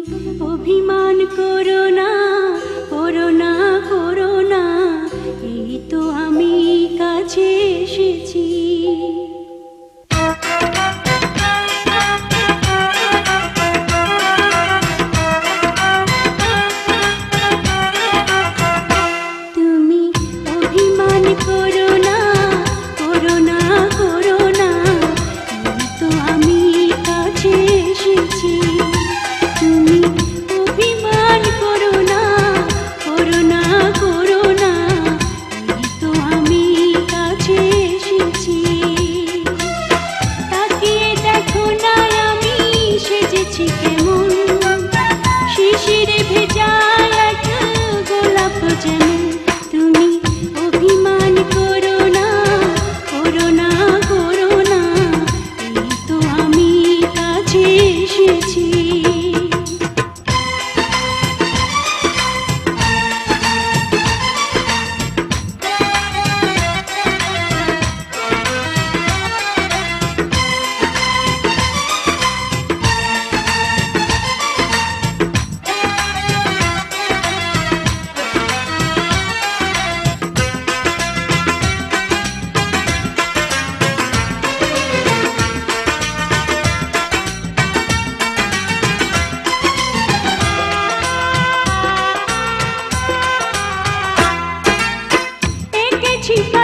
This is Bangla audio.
অভিমান করো না করো না করো না। এই তো আমি কাছে এসেছি। তুমি অভিমান করো chica.